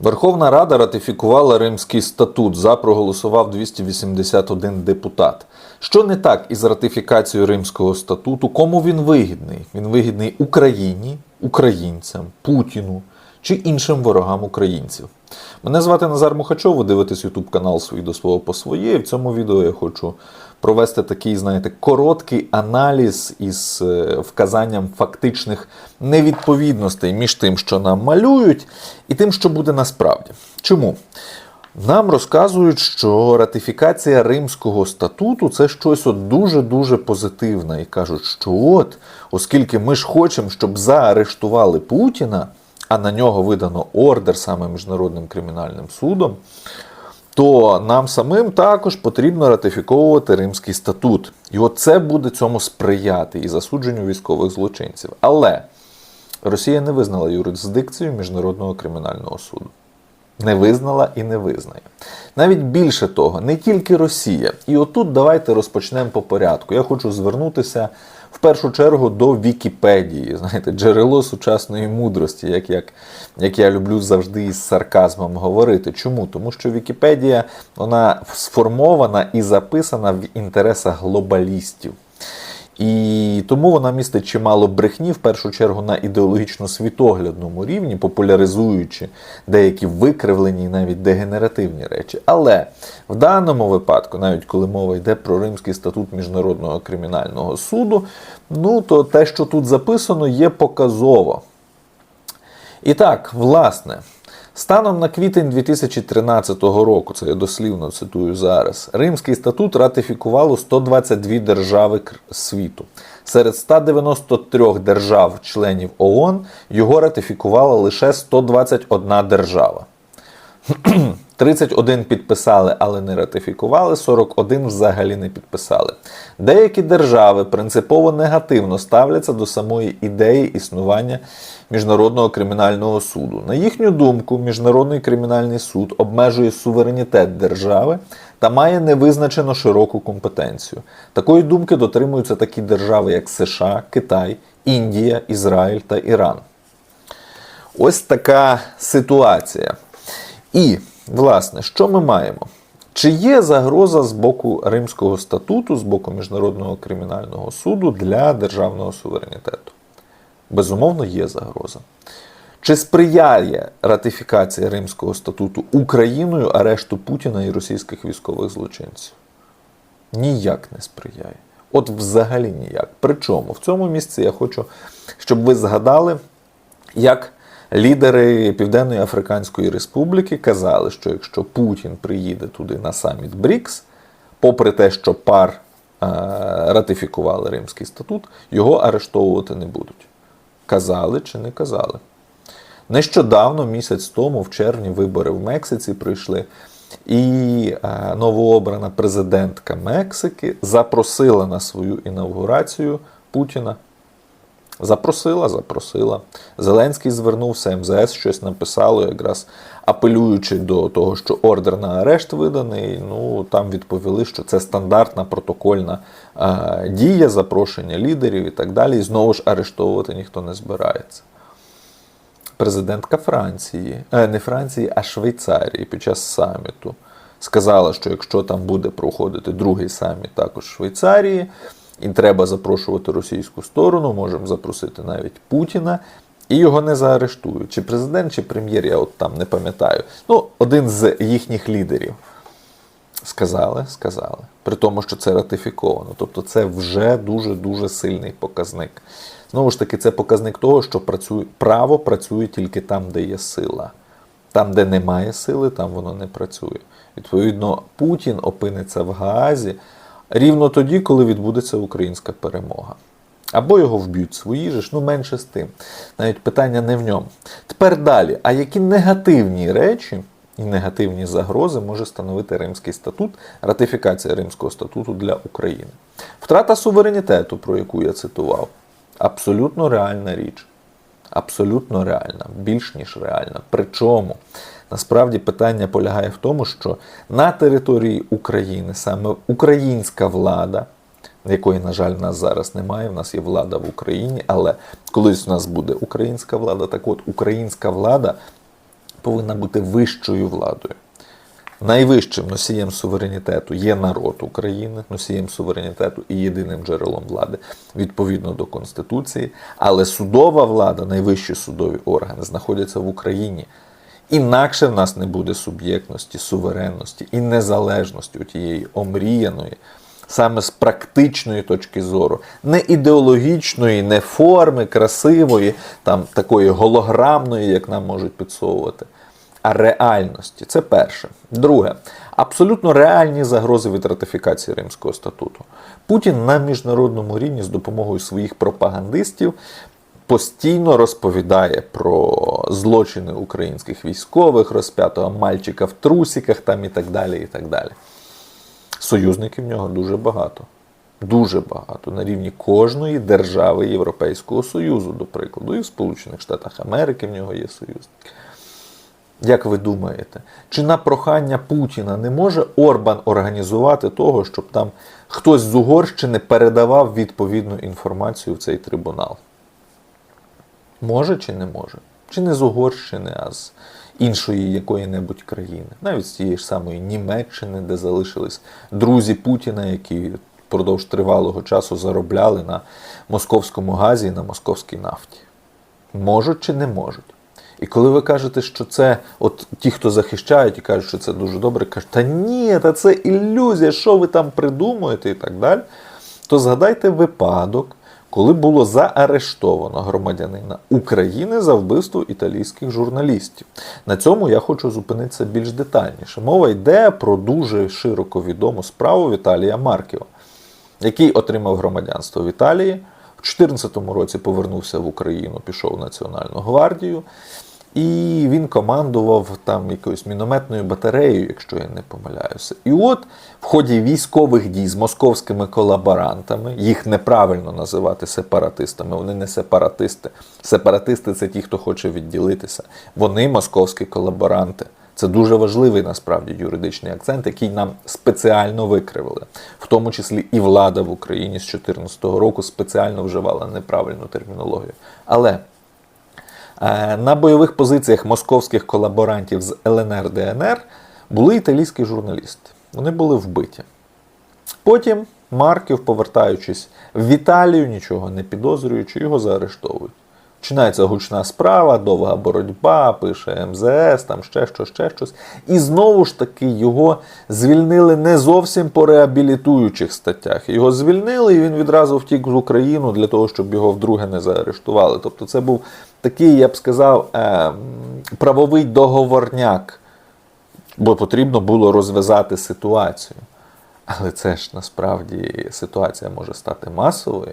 Верховна Рада ратифікувала Римський статут. За проголосував 281 депутат. Що не так із ратифікацією Римського статуту? Кому він вигідний? Він вигідний Україні, українцям, Путіну чи іншим ворогам українців. Мене звати Назар Мухачов, ви дивитесь YouTube канал «Свій до свого по своє. І в цьому відео я хочу провести такий, знаєте, короткий аналіз із е, вказанням фактичних невідповідностей між тим, що нам малюють, і тим, що буде насправді. Чому? Нам розказують, що ратифікація Римського статуту це щось от дуже-дуже позитивне. І кажуть, що от, оскільки ми ж хочемо, щоб заарештували Путіна, а на нього видано ордер саме Міжнародним кримінальним судом, то нам самим також потрібно ратифіковувати Римський статут. І от це буде цьому сприяти і засудженню військових злочинців. Але Росія не визнала юрисдикцію Міжнародного кримінального суду. Не визнала і не визнає. Навіть більше того, не тільки Росія. І отут давайте розпочнемо по порядку. Я хочу звернутися в першу чергу до Вікіпедії, знаєте, джерело сучасної мудрості, як, як, як я люблю завжди із сарказмом говорити. Чому? Тому що Вікіпедія вона сформована і записана в інтересах глобалістів. І тому вона містить чимало брехні, в першу чергу на ідеологічно-світоглядному рівні, популяризуючи деякі викривлені і навіть дегенеративні речі. Але в даному випадку, навіть коли мова йде про Римський статут Міжнародного кримінального суду, ну то те, що тут записано, є показово. І так, власне. Станом на квітень 2013 року, це я дослівно цитую зараз, Римський статут ратифікувало 122 держави світу. Серед 193 держав-членів ООН його ратифікувала лише 121 держава. 31 підписали, але не ратифікували, 41 взагалі не підписали. Деякі держави принципово негативно ставляться до самої ідеї існування Міжнародного кримінального суду. На їхню думку, Міжнародний кримінальний суд обмежує суверенітет держави та має невизначено широку компетенцію. Такої думки дотримуються такі держави, як США, Китай, Індія, Ізраїль та Іран. Ось така ситуація. І, власне, що ми маємо? Чи є загроза з боку Римського статуту, з боку Міжнародного кримінального суду для державного суверенітету? Безумовно, є загроза. Чи сприяє ратифікація Римського статуту Україною арешту Путіна і російських військових злочинців? Ніяк не сприяє. От взагалі ніяк. Причому в цьому місці я хочу, щоб ви згадали, як лідери Південної Африканської Республіки казали, що якщо Путін приїде туди на саміт БРІКС, попри те, що пар е, ратифікували Римський статут, його арештовувати не будуть. Казали чи не казали. Нещодавно, місяць тому, в червні, вибори в Мексиці прийшли, і е, новообрана президентка Мексики запросила на свою інавгурацію Путіна. Запросила, запросила. Зеленський звернувся, МЗС щось написало, якраз апелюючи до того, що ордер на арешт виданий. Ну там відповіли, що це стандартна протокольна е, дія, запрошення лідерів і так далі. І знову ж арештовувати ніхто не збирається. Президентка Франції, е, не Франції, а Швейцарії під час саміту сказала, що якщо там буде проходити другий саміт також Швейцарії, і треба запрошувати російську сторону, можемо запросити навіть Путіна, і його не заарештують. Чи президент, чи прем'єр, я от там не пам'ятаю. Ну, один з їхніх лідерів. Сказали, сказали. При тому, що це ратифіковано. Тобто це вже дуже-дуже сильний показник. Знову ж таки, це показник того, що працює, право працює тільки там, де є сила. Там, де немає сили, там воно не працює. Відповідно, Путін опиниться в Гаазі рівно тоді, коли відбудеться українська перемога. Або його вб'ють свої ж, ну менше з тим. Навіть питання не в ньому. Тепер далі. А які негативні речі і негативні загрози може становити Римський статут, ратифікація Римського статуту для України? Втрата суверенітету, про яку я цитував, абсолютно реальна річ. Абсолютно реальна, більш ніж реальна. Причому насправді питання полягає в тому, що на території України саме українська влада, якої, на жаль, нас зараз немає, в нас є влада в Україні, але колись в нас буде українська влада, так от українська влада повинна бути вищою владою. Найвищим носієм суверенітету є народ України, носієм суверенітету і єдиним джерелом влади відповідно до Конституції. Але судова влада, найвищі судові органи знаходяться в Україні. Інакше в нас не буде суб'єктності, суверенності і незалежності у тієї омріяної, саме з практичної точки зору, не ідеологічної, не форми, красивої, там такої голограмної, як нам можуть підсовувати, а реальності. Це перше. Друге, абсолютно реальні загрози від ратифікації Римського статуту. Путін на міжнародному рівні з допомогою своїх пропагандистів постійно розповідає про злочини українських військових, розп'ятого мальчика в трусиках там і так далі. і так далі. Союзників в нього дуже багато. Дуже багато на рівні кожної держави Європейського Союзу, до прикладу, і в Сполучених Штатах Америки в нього є союзники. Як ви думаєте, чи на прохання Путіна не може Орбан організувати того, щоб там хтось з Угорщини передавав відповідну інформацію в цей трибунал? Може чи не може? Чи не з Угорщини, а з іншої якої-небудь країни, навіть з тієї ж самої Німеччини, де залишились друзі Путіна, які впродовж тривалого часу заробляли на московському газі і на московській нафті. Можуть чи не можуть? І коли ви кажете, що це, от ті, хто захищають і кажуть, що це дуже добре, кажуть, та ні, та це ілюзія, що ви там придумуєте і так далі, то згадайте випадок, коли було заарештовано громадянина України за вбивство італійських журналістів. На цьому я хочу зупинитися більш детальніше. Мова йде про дуже широко відому справу Віталія Марківа, який отримав громадянство в Італії. В 2014 році повернувся в Україну, пішов в Національну гвардію, і він командував там якоюсь мінометною батареєю, якщо я не помиляюся. І от в ході військових дій з московськими колаборантами, їх неправильно називати сепаратистами, вони не сепаратисти. Сепаратисти це ті, хто хоче відділитися. Вони московські колаборанти. Це дуже важливий насправді юридичний акцент, який нам спеціально викривили, в тому числі і влада в Україні з 2014 року спеціально вживала неправильну термінологію. Але на бойових позиціях московських колаборантів з ЛНР ДНР були італійські журналісти. Вони були вбиті. Потім Марків, повертаючись в Італію, нічого не підозрюючи, його заарештовують. Починається гучна справа, довга боротьба, пише МЗС, там ще щось, ще щось. І знову ж таки його звільнили не зовсім по реабілітуючих статтях. Його звільнили, і він відразу втік в Україну для того, щоб його вдруге не заарештували. Тобто це був такий, я б сказав, е, правовий договорняк, бо потрібно було розв'язати ситуацію. Але це ж насправді ситуація може стати масовою.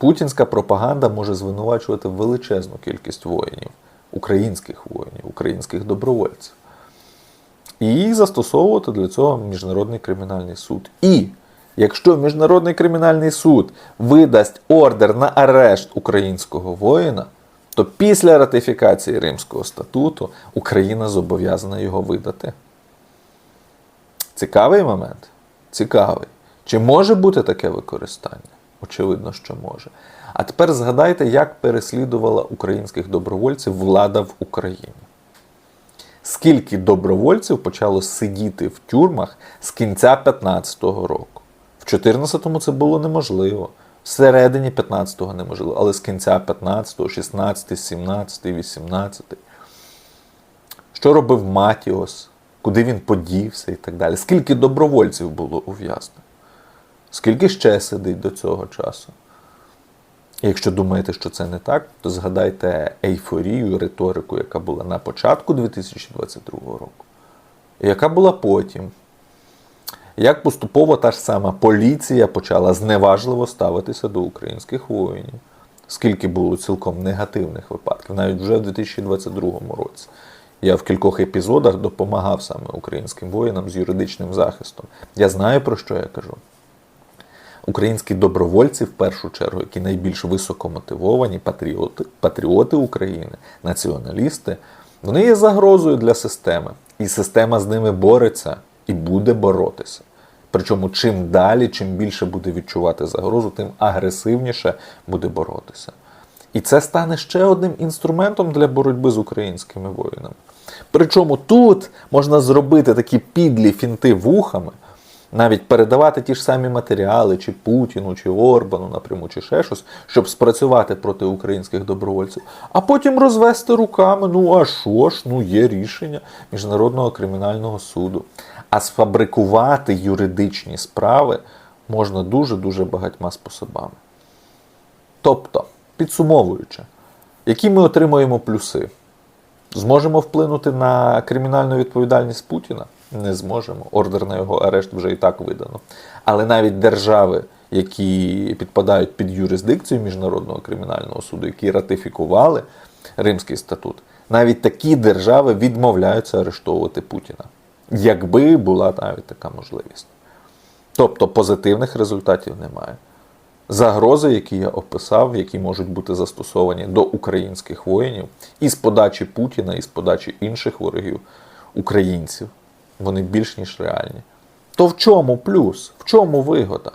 Путінська пропаганда може звинувачувати величезну кількість воїнів, українських воїнів, українських добровольців. І застосовувати для цього Міжнародний кримінальний суд. І якщо Міжнародний кримінальний суд видасть ордер на арешт українського воїна, то після ратифікації Римського статуту Україна зобов'язана його видати. Цікавий момент? Цікавий. Чи може бути таке використання? Очевидно, що може. А тепер згадайте, як переслідувала українських добровольців влада в Україні. Скільки добровольців почало сидіти в тюрмах з кінця 15-го року? В 14-му це було неможливо. Всередині 15-го неможливо, але з кінця 15-го, 16, 17, 18. Що робив Матіос? Куди він подівся і так далі? Скільки добровольців було ув'язнено? Скільки ще сидить до цього часу? Якщо думаєте, що це не так, то згадайте ейфорію, риторику, яка була на початку 2022 року, яка була потім. Як поступово та ж сама поліція почала зневажливо ставитися до українських воїнів, скільки було цілком негативних випадків, навіть вже в 2022 році. Я в кількох епізодах допомагав саме українським воїнам з юридичним захистом. Я знаю, про що я кажу. Українські добровольці, в першу чергу, які найбільш високомотивовані, патріоти, патріоти України, націоналісти, вони є загрозою для системи. І система з ними бореться і буде боротися. Причому чим далі, чим більше буде відчувати загрозу, тим агресивніше буде боротися. І це стане ще одним інструментом для боротьби з українськими воїнами. Причому тут можна зробити такі підлі фінти вухами, навіть передавати ті ж самі матеріали, чи Путіну, чи Орбану напряму, чи ще щось, щоб спрацювати проти українських добровольців, а потім розвести руками. Ну а що ж, ну є рішення Міжнародного кримінального суду. А сфабрикувати юридичні справи можна дуже-дуже багатьма способами. Тобто, підсумовуючи, які ми отримуємо плюси? Зможемо вплинути на кримінальну відповідальність Путіна? Не зможемо. Ордер на його арешт вже і так видано. Але навіть держави, які підпадають під юрисдикцію Міжнародного кримінального суду, які ратифікували Римський статут, навіть такі держави відмовляються арештовувати Путіна, якби була навіть така можливість. Тобто позитивних результатів немає. Загрози, які я описав, які можуть бути застосовані до українських воїнів, і з подачі Путіна, і з подачі інших ворогів українців, вони більш ніж реальні. То в чому плюс? В чому вигода?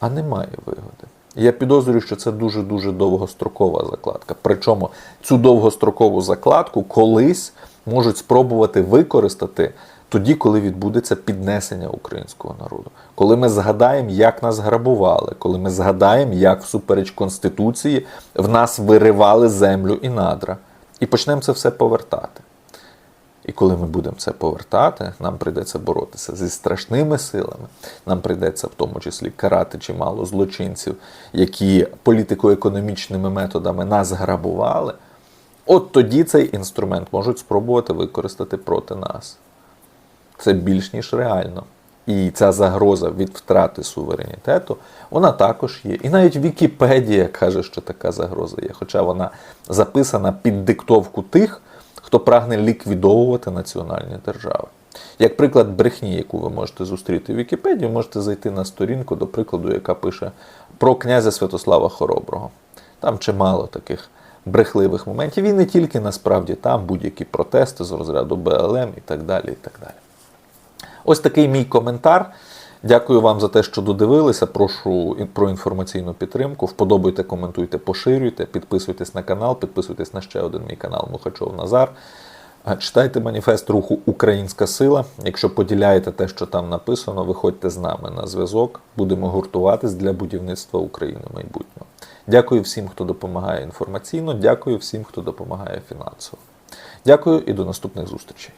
А немає вигоди. Я підозрюю, що це дуже-дуже довгострокова закладка. Причому цю довгострокову закладку колись можуть спробувати використати тоді, коли відбудеться піднесення українського народу. Коли ми згадаємо, як нас грабували, коли ми згадаємо, як всупереч Конституції в нас виривали землю і надра. І почнемо це все повертати. І коли ми будемо це повертати, нам прийдеться боротися зі страшними силами. Нам прийдеться в тому числі карати чимало злочинців, які політико-економічними методами нас грабували. От тоді цей інструмент можуть спробувати використати проти нас. Це більш ніж реально. І ця загроза від втрати суверенітету, вона також є. І навіть Вікіпедія каже, що така загроза є, хоча вона записана під диктовку тих, хто прагне ліквідовувати національні держави. Як приклад брехні, яку ви можете зустріти в Вікіпедії, можете зайти на сторінку, до прикладу, яка пише про князя Святослава Хороброго. Там чимало таких брехливих моментів. І не тільки насправді там будь-які протести з розряду БЛМ і так далі. і так далі. Ось такий мій коментар. Дякую вам за те, що додивилися. Прошу про інформаційну підтримку. Вподобайте, коментуйте, поширюйте, підписуйтесь на канал, підписуйтесь на ще один мій канал Мухачов Назар. Читайте маніфест руху Українська сила. Якщо поділяєте те, що там написано, виходьте з нами на зв'язок. Будемо гуртуватись для будівництва України майбутнього. Дякую всім, хто допомагає інформаційно. Дякую всім, хто допомагає фінансово. Дякую і до наступних зустрічей.